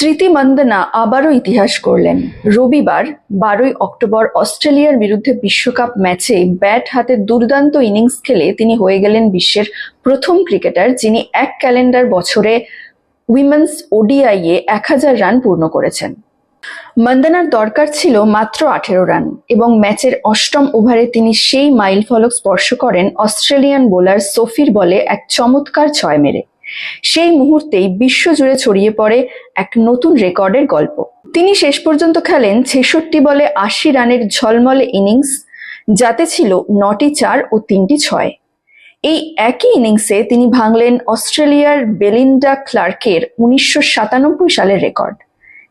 স্মৃতি মন্দনা আবারও ইতিহাস করলেন। রবিবার, বারোই অক্টোবর অস্ট্রেলিয়ার বিরুদ্ধে বিশ্বকাপ ম্যাচে ব্যাট হাতে দুর্দান্ত ইনিংস খেলে তিনি হয়ে গেলেন বিশ্বের প্রথম ক্রিকেটার, যিনি এক ক্যালেন্ডার বছরে উইমেন্স ওডিআইয়ে এক হাজার রান পূর্ণ করেছেন। মন্দনার দরকার ছিল মাত্র আঠেরো রান এবং ম্যাচের অষ্টম ওভারে তিনি সেই মাইল ফলক স্পর্শ করেন অস্ট্রেলিয়ান বোলার সোফির বলে এক চমৎকার ছয় মেরে। সেই মুহূর্তেই বিশ্বজুড়ে ছড়িয়ে পড়ে এক নতুন রেকর্ডের গল্প। তিনি শেষ পর্যন্ত খেলেন ছেষট্টি বলে আশি রানের ঝলমলে ইনিংস, যাতে ছিল নটি চার ও তিনটি ছয়। এই একই ইনিংসে তিনি ভাঙলেন অস্ট্রেলিয়ার বেলিন্ডা ক্লার্কের উনিশশো সাতানব্বই সালের রেকর্ড।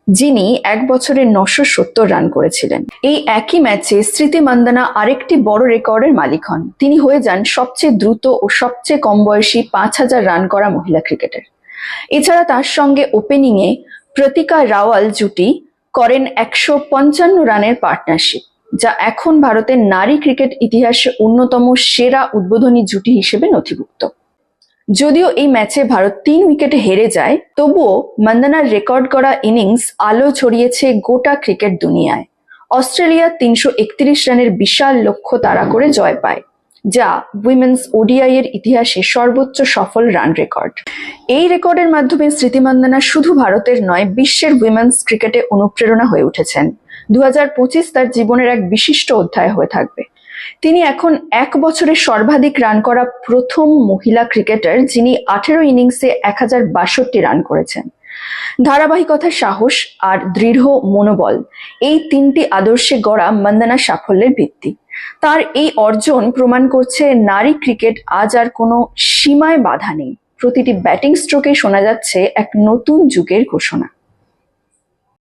যিনি এক বছরে নশো সত্তর রান করেছিলেন। এই একই ম্যাচে স্মৃতি মান্দানা আরেকটি বড় রেকর্ডের মালিক হন। তিনি হয়ে যান সবচেয়ে দ্রুত ও সবচেয়ে কম বয়সী পাঁচ হাজার রান করা মহিলা ক্রিকেটার। এছাড়া তার সঙ্গে ওপেনিংয়ে প্রতিকা রাওয়াল জুটি করেন একশো পঞ্চান্ন রানের পার্টনারশিপ, যা এখন ভারতের নারী ক্রিকেট ইতিহাসে অন্যতম সেরা উদ্বোধনী জুটি হিসেবে নথিভুক্ত। যদিও এই ম্যাচে ভারত তিন উইকেটে হেরে যায়, তবুও মন্দনার রেকর্ড করা ইনিংস আলো ছড়িয়েছে গোটা ক্রিকেট দুনিয়ায়। অস্ট্রেলিয়া তিনশো একত্রিশ রানের বিশাল লক্ষ্য তাড়া করে জয় পায়, যা উইমেন্স ওডিআই এর ইতিহাসে সর্বোচ্চ সফল রান রেকর্ড। এই রেকর্ডের মাধ্যমে স্মৃতি মান্দানা শুধু ভারতের নয়, বিশ্বের উইমেন্স ক্রিকেটে অনুপ্রেরণা হয়ে উঠেছেন। দু হাজার পঁচিশ তার জীবনের এক বিশিষ্ট অধ্যায় হয়ে থাকবে। তিনি এখন এক বছরে সর্বাধিক রান করা প্রথম মহিলা ক্রিকেটার যিনি আঠেরো ইনিংসে এক হাজার বাষট্টি রান করেছেন। ধারাবাহিকতা সাহস আর দৃঢ় মনোবল, এই তিনটি আদর্শে গড়া মন্দনা সাফল্যের ভিত্তি। তার এই অর্জন প্রমাণ করছে নারী ক্রিকেট আজ আর কোনো সীমায় বাধা নেই। প্রতিটি ব্যাটিং স্ট্রোকে শোনা যাচ্ছে এক নতুন যুগের ঘোষণা।